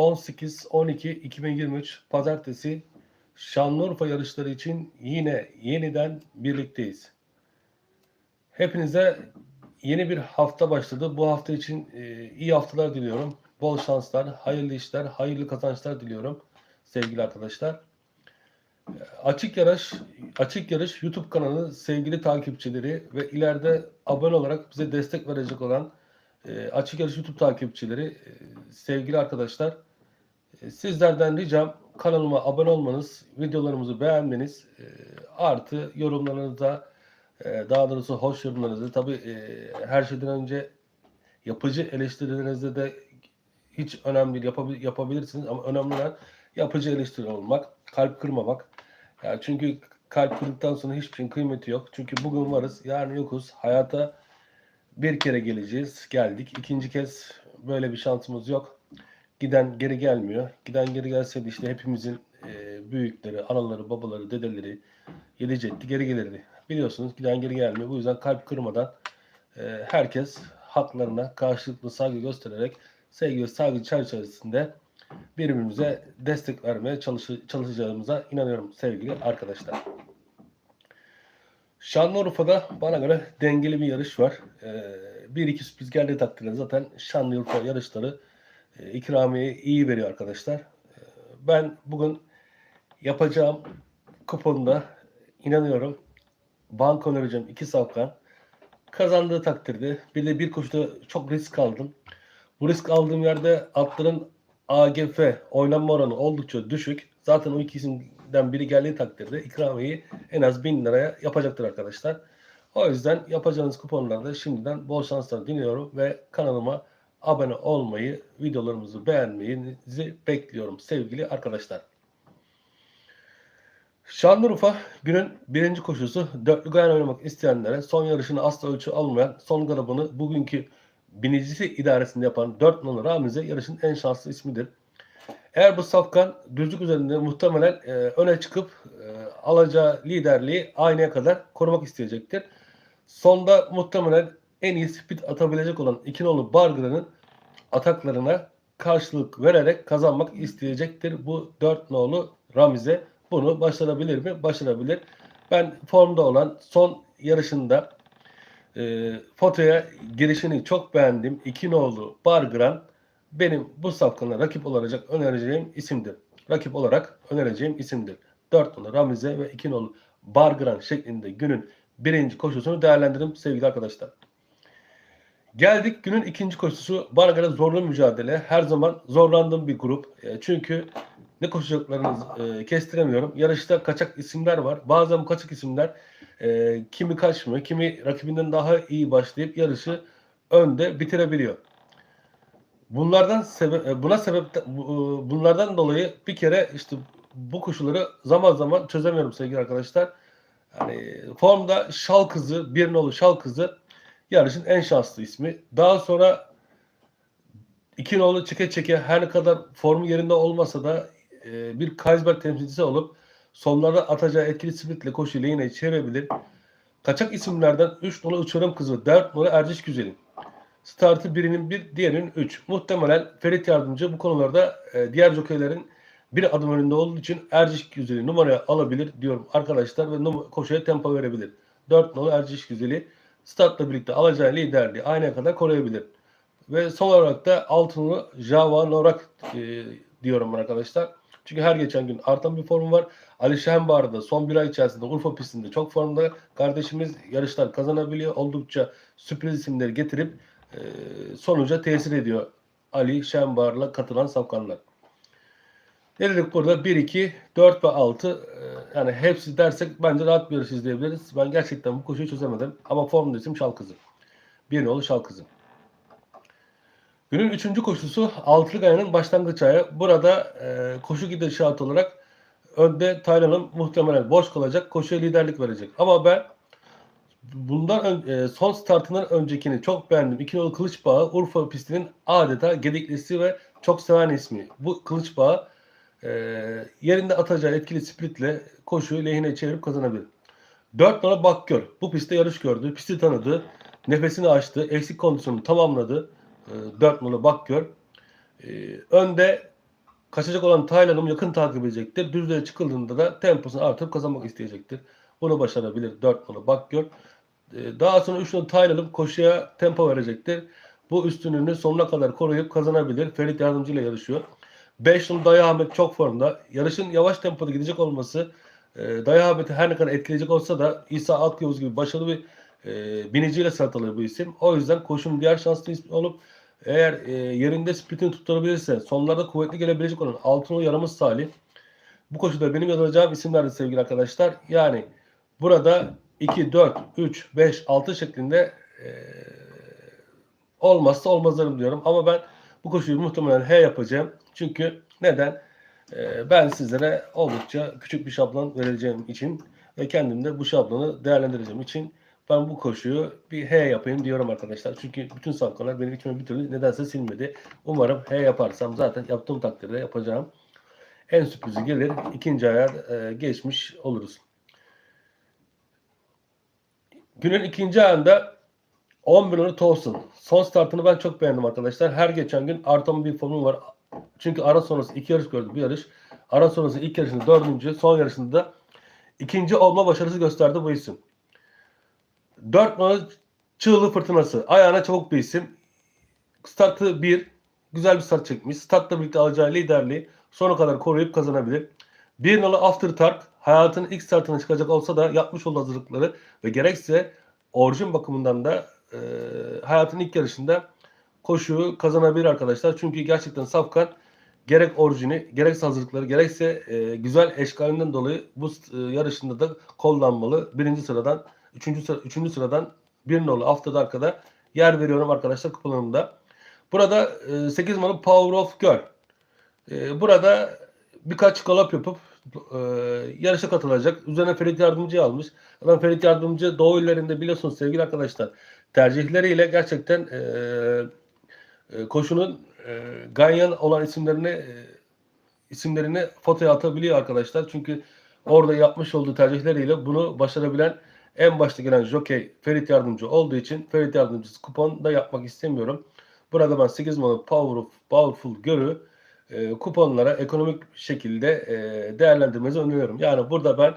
18-12-2023 Pazartesi Şanlıurfa yarışları için yine yeniden birlikteyiz. Hepinize yeni bir hafta başladı. Bu hafta için e, iyi haftalar diliyorum. Bol şanslar, hayırlı işler, hayırlı kazançlar diliyorum sevgili arkadaşlar. E, Açık Yarış Açık Yarış YouTube kanalı sevgili takipçileri ve ileride abone olarak bize destek verecek olan e, Açık Yarış YouTube takipçileri e, sevgili arkadaşlar sizlerden ricam kanalıma abone olmanız, videolarımızı beğenmeniz, e, artı yorumlarınızda e, daha doğrusu hoş yorumlarınızı tabi her şeyden önce yapıcı eleştirilerinizde de hiç önemli değil yapabil- yapabilirsiniz ama önemli olan yapıcı eleştiri olmak, kalp kırmamak. Yani çünkü kalp kırdıktan sonra hiçbir şeyin kıymeti yok. Çünkü bugün varız, yarın yokuz. Hayata bir kere geleceğiz, geldik. İkinci kez böyle bir şansımız yok. Giden geri gelmiyor. Giden geri gelseydi işte hepimizin e, büyükleri, anaları, babaları, dedeleri, ceddi geri gelirdi. Biliyorsunuz giden geri gelmiyor. Bu yüzden kalp kırmadan e, herkes haklarına karşılıklı saygı göstererek sevgi ve saygı çerçevesinde birbirimize destek vermeye çalışı- çalışacağımıza inanıyorum sevgili arkadaşlar. Şanlıurfa'da bana göre dengeli bir yarış var. Ee, bir iki sürpriz geldiği takdirde zaten Şanlıurfa yarışları e, iyi veriyor arkadaşlar. Ee, ben bugün yapacağım kuponda inanıyorum banka önereceğim iki safkan kazandığı takdirde bir de bir koşuda çok risk aldım. Bu risk aldığım yerde atların AGF oynanma oranı oldukça düşük. Zaten o ikisinden biri geldiği takdirde ikramiyeyi en az 1000 liraya yapacaktır arkadaşlar. O yüzden yapacağınız kuponlarda şimdiden bol şanslar diliyorum ve kanalıma abone olmayı, videolarımızı beğenmenizi bekliyorum sevgili arkadaşlar. Şanlıurfa günün birinci koşusu dörtlü gayen oynamak isteyenlere son yarışını asla ölçü almayan son grubunu bugünkü binicisi idaresinde yapan 4 numaralı Ramiz'e yarışın en şanslı ismidir. Eğer bu safkan düzlük üzerinde muhtemelen e, öne çıkıp e, alacağı liderliği aynaya kadar korumak isteyecektir. Sonda muhtemelen en iyi speed atabilecek olan iki nolu Bargra'nın ataklarına karşılık vererek kazanmak isteyecektir. Bu 4 nolu Ramiz'e bunu başarabilir mi? Başarabilir. Ben formda olan son yarışında e, fotoya girişini çok beğendim. İki nolu Bargran benim bu safkana rakip olacak önereceğim isimdir. Rakip olarak önereceğim isimdir. 4 nolu Ramize ve 2 nolu Bargran şeklinde günün birinci koşusunu değerlendirin sevgili arkadaşlar. Geldik günün ikinci koşusu. Bana göre zorlu mücadele. Her zaman zorlandığım bir grup. E, çünkü ne koşacaklarını e, kestiremiyorum. Yarışta kaçak isimler var. Bazen bu kaçak isimler e, kimi kaçmıyor, kimi rakibinden daha iyi başlayıp yarışı önde bitirebiliyor. Bunlardan sebep e, buna sebep bu- bunlardan dolayı bir kere işte bu koşulları zaman zaman çözemiyorum sevgili arkadaşlar. Yani formda Şal Kızı, bir nolu Şal Kızı yarışın en şanslı ismi. Daha sonra iki nolu çeke çeke her ne kadar formu yerinde olmasa da e, bir Kaysberg temsilcisi olup sonlarda atacağı etkili spritle koşuyla yine çevirebilir. Kaçak isimlerden 3 nolu Uçurum Kızı, 4 nolu Erciş Güzel'in. Startı birinin bir, diğerinin 3. Muhtemelen Ferit Yardımcı bu konularda e, diğer jokeylerin bir adım önünde olduğu için Erciş Güzel'i numaraya alabilir diyorum arkadaşlar ve koşuya tempo verebilir. 4 nolu Erciş Güzel'i startla birlikte alacağı liderliği aynaya kadar koruyabilir. Ve son olarak da altını Java Norak e, diyorum arkadaşlar. Çünkü her geçen gün artan bir formu var. Ali Şenbar da son bir ay içerisinde Urfa pistinde çok formda. Kardeşimiz yarışlar kazanabiliyor. Oldukça sürpriz isimleri getirip e, sonuca tesir ediyor Ali Şenbar'la katılan safkanlar. Dedik burada? 1, 2, 4 ve 6. e, yani hepsi dersek bence rahat bir yarış izleyebiliriz. Ben gerçekten bu koşuyu çözemedim. Ama formda isim Şalkızı. Bir nolu Şalkızı. Günün üçüncü koşusu Altılı Kaya'nın başlangıç ayı. Burada e, koşu gidişatı olarak önde Taylan'ın muhtemelen boş kalacak. Koşuya liderlik verecek. Ama ben bundan ön- e, son startından öncekini çok beğendim. İki nolu Kılıç Bağı Urfa pistinin adeta gediklisi ve çok seven ismi. Bu Kılıç Bağı e, yerinde atacağı etkili splitle koşuyu lehine çevirip kazanabilir. 4 numara Bakgör. Bu pistte yarış gördü. Pisti tanıdı. Nefesini açtı. Eksik kondisyonu tamamladı. 4 numara Bakgör. E, önde Kaçacak olan Taylan'ım yakın takip edecektir. Düzlüğe çıkıldığında da temposunu artırıp kazanmak isteyecektir. Bunu başarabilir. 4 numara bak gör. Ee, Daha sonra 3 numara Taylan'ım koşuya tempo verecektir. Bu üstünlüğünü sonuna kadar koruyup kazanabilir. Ferit Yardımcı ile yarışıyor. 5 numara Dayı çok formda. Yarışın yavaş tempoda gidecek olması e, Dayı her ne kadar etkileyecek olsa da İsa Akyavuz gibi başarılı bir e, biniciyle satılır bu isim. O yüzden koşun diğer şanslı ismi olup eğer e, yerinde spritini tutturabilirse sonlarda kuvvetli gelebilecek olan Altınol Yaramız Salih bu koşuda benim yazacağım isimlerdi sevgili arkadaşlar. Yani burada 2, 4, 3, 5, 6 şeklinde e, olmazsa olmazlarım diyorum. Ama ben bu koşuyu muhtemelen H yapacağım. Çünkü neden? E, ben sizlere oldukça küçük bir şablon vereceğim için ve kendim de bu şablonu değerlendireceğim için ben bu koşuyu bir H yapayım diyorum arkadaşlar. Çünkü bütün safkanlar benim içime bir türlü nedense silmedi. Umarım H yaparsam zaten yaptığım takdirde yapacağım. En sürprizi gelir. ikinci aya e, geçmiş oluruz. Günün ikinci ayında 10 milyonu Tolson. Son startını ben çok beğendim arkadaşlar. Her geçen gün artan bir formu var. Çünkü ara sonrası iki yarış gördü bir yarış. Ara sonrası ilk yarışında dördüncü, son yarışında da ikinci olma başarısı gösterdi bu isim. 4 numaralı Çığlı Fırtınası. Ayağına çabuk bir isim. Startı 1. Güzel bir start çekmiş. Startla birlikte alacağı liderliği sona kadar koruyup kazanabilir. Bir numaralı After Dark hayatının ilk startına çıkacak olsa da yapmış olduğu hazırlıkları ve gerekse orijin bakımından da e, hayatın ilk yarışında koşuyu kazanabilir arkadaşlar. Çünkü gerçekten Safkan gerek orijini, gerekse hazırlıkları, gerekse e, güzel eşkalinden dolayı bu e, yarışında da kullanmalı. Birinci sıradan, üçüncü, sıra, üçüncü sıradan bir nolu haftada arkada yer veriyorum arkadaşlar kupalarımda. Burada e, 8 numaralı Power of Girl. E, burada birkaç galop yapıp e, yarışa katılacak. Üzerine Ferit Yardımcı almış. Adam Ferit Yardımcı Doğu illerinde biliyorsunuz sevgili arkadaşlar tercihleriyle gerçekten e, e, koşunun e, ganyan olan isimlerini e, isimlerini fotoya atabiliyor arkadaşlar. Çünkü orada yapmış olduğu tercihleriyle bunu başarabilen en başta gelen jockey Ferit Yardımcı olduğu için Ferit Yardımcısı kupon da yapmak istemiyorum. Burada ben 8 numaralı Powerful, Powerful Görü e, kuponlara ekonomik şekilde e, değerlendirmenizi öneriyorum. Yani burada ben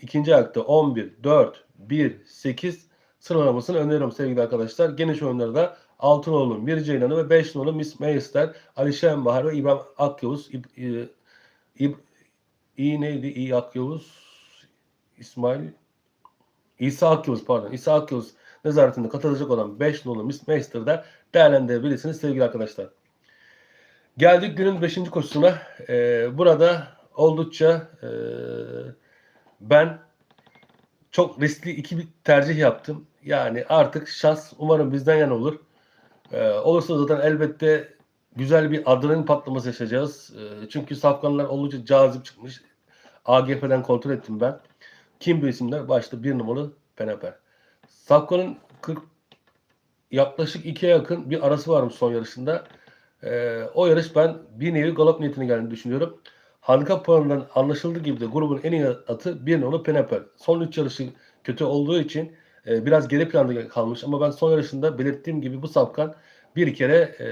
ikinci ayakta 11, 4, 1, 8 sıralamasını öneriyorum sevgili arkadaşlar. Geniş oyunlarda Altınoğlu, Mir Ceylan'ı ve 5 numaralı Miss Meister, Ali Şenbahar ve İbrahim Akyavuz. İb, İb, İb, İ neydi? İ Akyavuz, İsmail, İsa Akyavuz pardon. İsa Akyavuz nezaretinde katılacak olan 5 numaralı Miss Meister'da değerlendirebilirsiniz sevgili arkadaşlar. Geldik günün 5. koşusuna. Ee, burada oldukça e, ben çok riskli iki bir tercih yaptım. Yani artık şans umarım bizden yana olur. Ee, olursa zaten elbette güzel bir adrenalin patlaması yaşayacağız. Ee, çünkü safkanlar oldukça cazip çıkmış. AGF'den kontrol ettim ben. Kim bu isimler? Başta bir numaralı Peneper. Safkan'ın 40 yaklaşık ikiye yakın bir arası varmış son yarışında. Ee, o yarış ben bir nevi galop niyetine geldiğini düşünüyorum. Handikap puanından anlaşıldığı gibi de grubun en iyi atı bir numaralı Peneper. Son 3 yarışı kötü olduğu için e, biraz geri planda kalmış ama ben son yarışında belirttiğim gibi bu safkan bir kere e,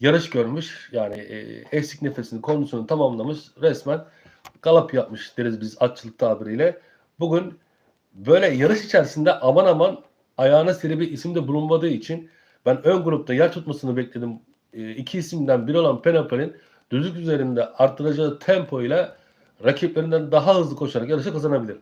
yarış görmüş. Yani e, eksik nefesini, kondisyonu tamamlamış. Resmen galop yapmış deriz biz atçılık tabiriyle. Bugün böyle yarış içerisinde aman aman ayağına seri bir isim de bulunmadığı için ben ön grupta yer tutmasını bekledim. E, iki isimden biri olan Peneper'in düzlük üzerinde arttıracağı tempo ile rakiplerinden daha hızlı koşarak yarışı kazanabilir.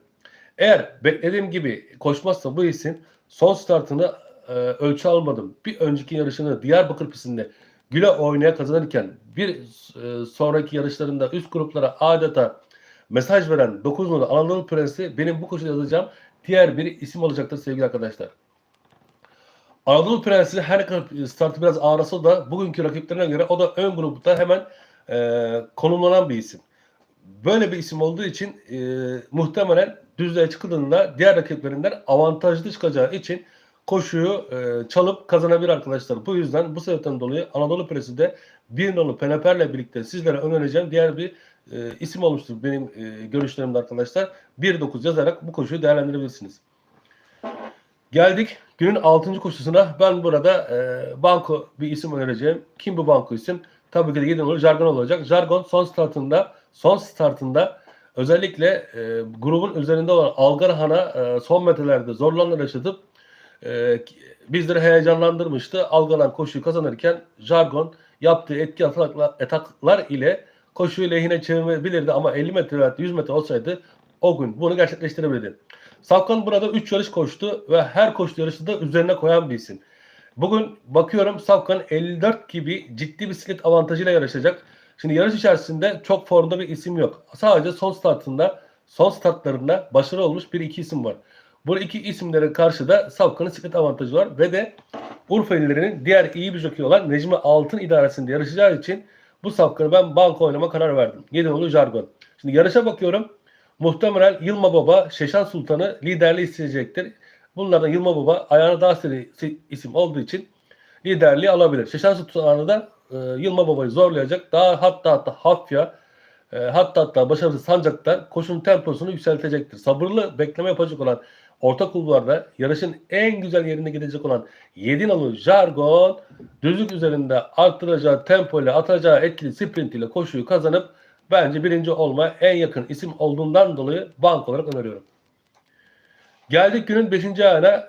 Eğer beklediğim gibi koşmazsa bu isim son startını e, ölçü almadım. Bir önceki yarışını Diyarbakır pistinde güle oynaya kazanırken bir e, sonraki yarışlarında üst gruplara adeta mesaj veren 9 numaralı Anadolu Prensi benim bu koşuda yazacağım diğer bir isim olacaktır sevgili arkadaşlar. Anadolu Prensi her startı biraz ağrısa da bugünkü rakiplerine göre o da ön grupta hemen e, konumlanan bir isim. Böyle bir isim olduğu için e, muhtemelen düzlüğe çıkıldığında diğer rakiplerinden avantajlı çıkacağı için koşuyu e, çalıp kazanabilir arkadaşlar. Bu yüzden bu sebepten dolayı Anadolu Presi de bir nolu Peneper'le birlikte sizlere önereceğim diğer bir e, isim olmuştur benim e, görüşlerimde arkadaşlar. 1.9 yazarak bu koşuyu değerlendirebilirsiniz. Geldik günün 6. koşusuna. Ben burada e, banko bir isim önereceğim. Kim bu banko isim? Tabii ki de 7 numaralı Jargon olacak. Jargon son startında son startında özellikle e, grubun üzerinde olan Algarhan'a e, son metrelerde zorlanma yaşatıp e, bizleri heyecanlandırmıştı. Algalan koşuyu kazanırken Jargon yaptığı etki ataklar, ataklar ile koşuyu lehine çevirebilirdi ama 50 metre veya 100 metre olsaydı o gün bunu gerçekleştirebilirdi. Safkan burada 3 yarış koştu ve her koşu yarışı da üzerine koyan bir isim. Bugün bakıyorum Safkan 54 gibi ciddi bisiklet avantajıyla yarışacak. Şimdi yarış içerisinde çok formda bir isim yok. Sadece son startında, son startlarında başarılı olmuş bir iki isim var. Bu iki isimlere karşı da Safkan'ın bisiklet avantajı var ve de Urfa illerinin diğer iyi bir jockey olan Necmi Altın idaresinde yarışacağı için bu Safkan'ı ben banko oynama karar verdim. 7 nolu Jargon. Şimdi yarışa bakıyorum. Muhtemelen Yılma Baba, Şeşan Sultan'ı liderliği isteyecektir. Bunlardan Yılma Baba ayağına daha seri isim olduğu için liderliği alabilir. Şeşan Sultan'ı da e, Yılma Baba'yı zorlayacak. Daha hatta hatta Hafya e, hatta hatta başarılı Sancak'ta koşunun temposunu yükseltecektir. Sabırlı bekleme yapacak olan orta kulvarda yarışın en güzel yerine gidecek olan 7 nolu Jargon düzlük üzerinde arttıracağı tempo ile atacağı etkili sprint ile koşuyu kazanıp bence birinci olma en yakın isim olduğundan dolayı bank olarak öneriyorum. Geldik günün 5. ayağına.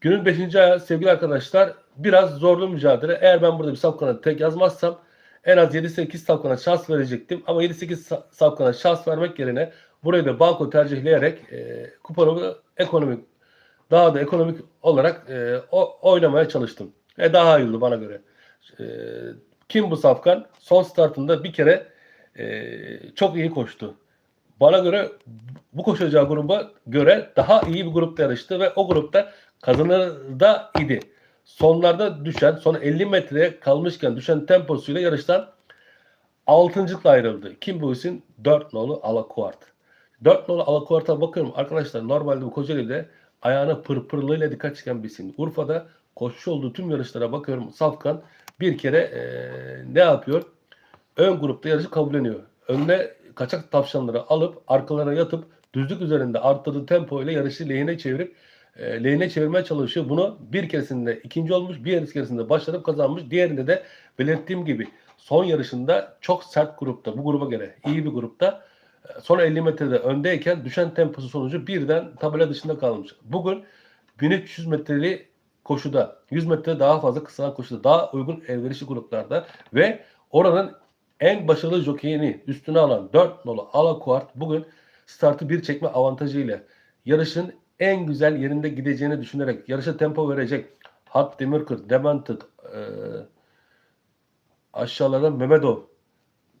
Günün 5. ayağı sevgili arkadaşlar biraz zorlu mücadele. Eğer ben burada bir sapkana tek yazmazsam en az 7-8 sapkana şans verecektim. Ama 7-8 sapkana şans vermek yerine burayı da banko tercihleyerek e, kuponumu ekonomik daha da ekonomik olarak e, o, oynamaya çalıştım. E daha hayırlı bana göre. E, kim bu safkan? Son startında bir kere e, çok iyi koştu. Bana göre bu koşacağı gruba göre daha iyi bir grupta yarıştı ve o grupta kazanır da idi. Sonlarda düşen, son 50 metreye kalmışken düşen temposuyla yarıştan 6. ayrıldı. Kim bu isim? 4 nolu Alakuart. 4 nolu Alakuart'a bakıyorum arkadaşlar normalde bu Kocaeli'de ayağına pırpırlığıyla dikkat çeken bir isim. Urfa'da koşucu olduğu tüm yarışlara bakıyorum. Safkan bir kere ee, ne yapıyor? Ön grupta yarışı kabulleniyor. Önüne kaçak tavşanları alıp arkalarına yatıp düzlük üzerinde arttırdığı tempo ile yarışı lehine çevirip e, lehine çevirmeye çalışıyor. Bunu bir keresinde ikinci olmuş, bir keresinde başarıp kazanmış. Diğerinde de belirttiğim gibi son yarışında çok sert grupta, bu gruba göre iyi bir grupta e, son 50 metrede öndeyken düşen temposu sonucu birden tabela dışında kalmış. Bugün 1300 metreli koşuda, 100 metre daha fazla kısa koşuda, daha uygun elverişli gruplarda ve oranın en başarılı jokeyini üstüne alan 4 nolu Alakuart bugün startı bir çekme avantajıyla yarışın en güzel yerinde gideceğini düşünerek yarışa tempo verecek Hat Demirkır, Demented, e, aşağılardan Mehmedov,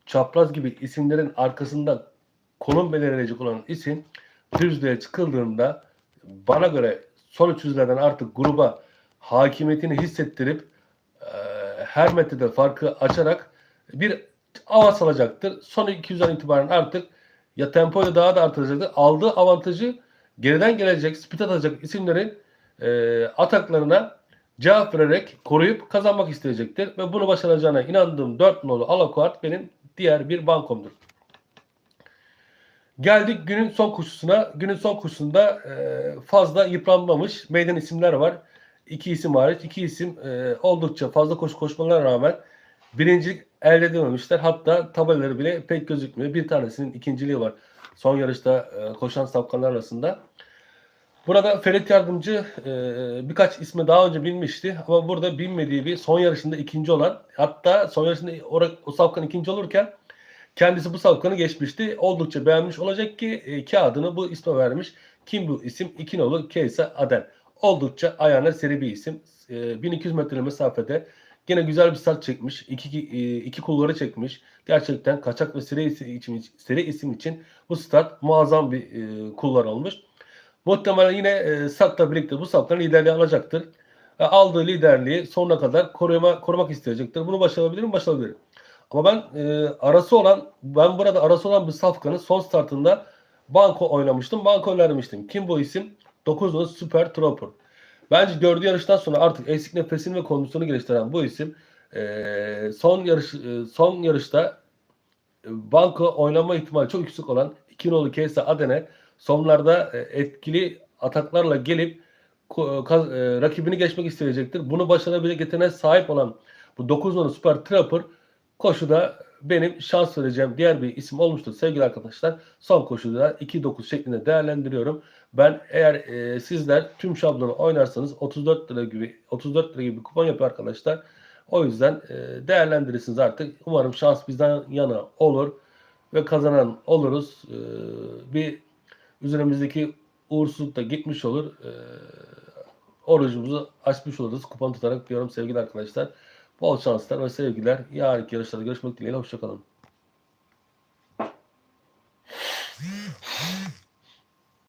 Çapraz gibi isimlerin arkasında konum belirleyecek olan isim düzlüğe çıkıldığında bana göre son 300'lerden artık gruba hakimiyetini hissettirip e, her metrede farkı açarak bir avans alacaktır. Son 200'den itibaren artık ya tempoyu daha da artıracaktır. Aldığı avantajı geriden gelecek, speed atacak isimlerin e, ataklarına cevap vererek koruyup kazanmak isteyecektir. Ve bunu başaracağına inandığım 4 nolu Alakuart benim diğer bir bankomdur. Geldik günün son koşusuna. Günün son koşusunda e, fazla yıpranmamış meydan isimler var. İki isim hariç. iki isim e, oldukça fazla koşu koşmalarına rağmen birincilik elde edememişler. Hatta tabelaları bile pek gözükmüyor. Bir tanesinin ikinciliği var. Son yarışta e, koşan safkanlar arasında. Burada Ferit Yardımcı e, birkaç ismi daha önce bilmişti ama burada bilmediği bir son yarışında ikinci olan hatta son yarışında o, safkan ikinci olurken kendisi bu safkanı geçmişti. Oldukça beğenmiş olacak ki e, kağıdını bu isme vermiş. Kim bu isim? İkinolu Keysa Aden. Oldukça ayağına seri bir isim. E, 1200 metre mesafede Gene güzel bir start çekmiş. İki, iki, iki kulları çekmiş. Gerçekten kaçak ve seri isim için, seri isim için bu start muazzam bir e, kullar olmuş. Muhtemelen yine e, startla birlikte bu starttan liderliği alacaktır. E, aldığı liderliği sonuna kadar koruma, korumak isteyecektir. Bunu başarabilir mi? Başarabilir. Ama ben e, arası olan, ben burada arası olan bir safkanın son startında banko oynamıştım. Banko önermiştim. Kim bu isim? 9 Super Trooper. Bence gördüğü yarıştan sonra artık eksik nefesini ve kondisyonu geliştiren bu isim e, son yarış e, son yarışta e, banko oynama ihtimali çok yüksek olan iki nolu Kesa Adene sonlarda e, etkili ataklarla gelip e, rakibini geçmek isteyecektir. Bunu başarabilecek yeteneğe sahip olan bu 9 nolu Super Trapper koşuda benim şans vereceğim diğer bir isim olmuştur sevgili arkadaşlar. Son koşuda 2-9 şeklinde değerlendiriyorum. Ben eğer e, sizler tüm şablonu oynarsanız 34 lira gibi 34 lira gibi kupon yapıyor arkadaşlar. O yüzden e, değerlendirirsiniz artık. Umarım şans bizden yana olur ve kazanan oluruz. E, bir üzerimizdeki uğursuzluk da gitmiş olur. E, orucumuzu açmış oluruz kupon tutarak diyorum sevgili arkadaşlar. Bol şanslar ve sevgiler. Yarınki yarışlarda görüşmek dileğiyle. Hoşçakalın.